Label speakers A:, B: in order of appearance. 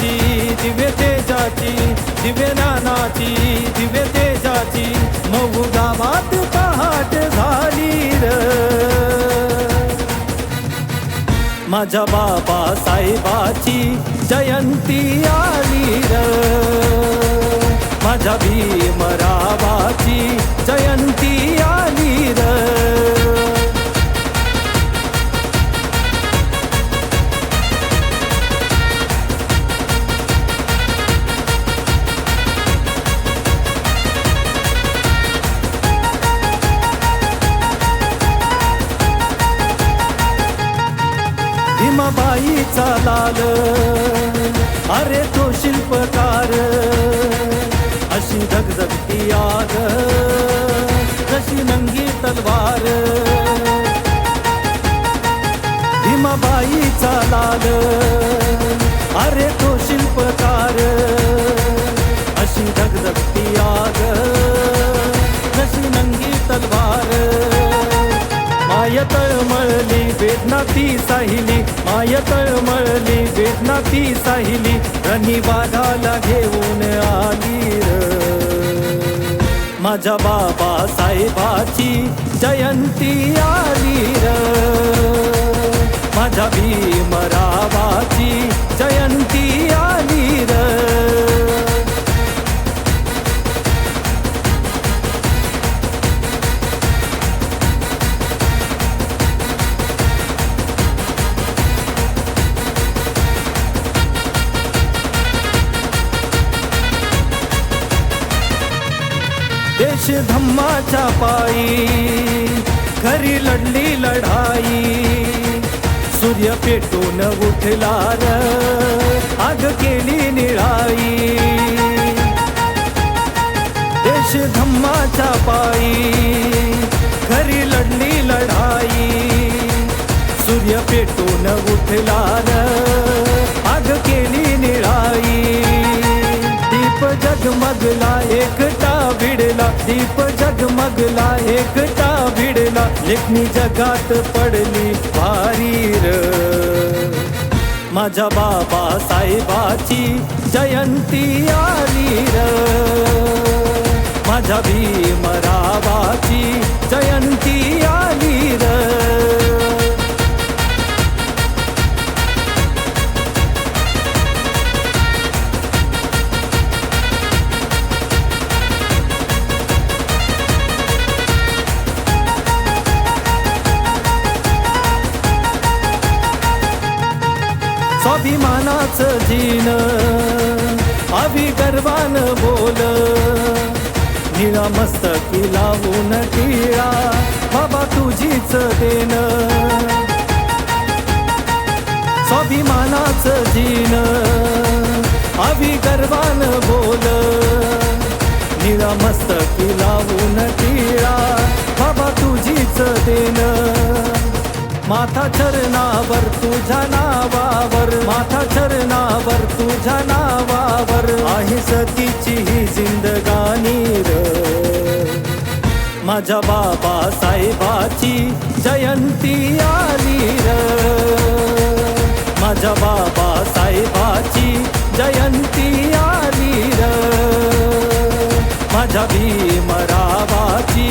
A: ज्ञानाची दिव्य तेजाची दिव्य नानाची दिव्य तेजाची मऊ गावात पहाट झाली र. माझ्या बाबा साहेबाची जयंती आली र. माझ्या भीमरावाची मातीचा लाल. अरे तो शिल्पकार. अशी धगधगती आग. जशी नंगी तलवार. भीमाबाईचा लाल. तळमळली वेदना ती साहिली. माय तळमळली वेदना ती साहिली. रणी बाधाला घेऊन आली माझ्या बाबा साहेबाची जयंती आली र. माझ्या भीमरा देश धम्माच्या पायी घरी लढली लढाई. सूर्य पेटून उठला र आग केली निळाई. देश धम्माच्या पायी घरी लढली लढाई. सूर्य पेटून उठला र आग केली निळाई. दीप जगमगला एकटा भिडला दीप जगमगला एकटा भिडला लेखणी जगात पडली भारी माझ्या बाबा साहेबाची जयंती आली र. माझ्या भी स्वाभिमानाचं जीन. अभिगर्वान बोल. निळा मस्तकी लावून टिळा बाबा तुझीच देन. स्वाभिमानाचं जीन. अभिगर्वान बोल. निळा मस्तकी लावून टिळा बाबा तुझीच देन. माथा चरणावर तुझ्या नावावर माथा चरणावर तुझ्या नावावर आहे सतीची ही जिंदगानी र. माझ्या बाबा साहेबाची जयंती आली माझ्या बाबा साहेबाची जयंती आली माझ्या भीमरावाची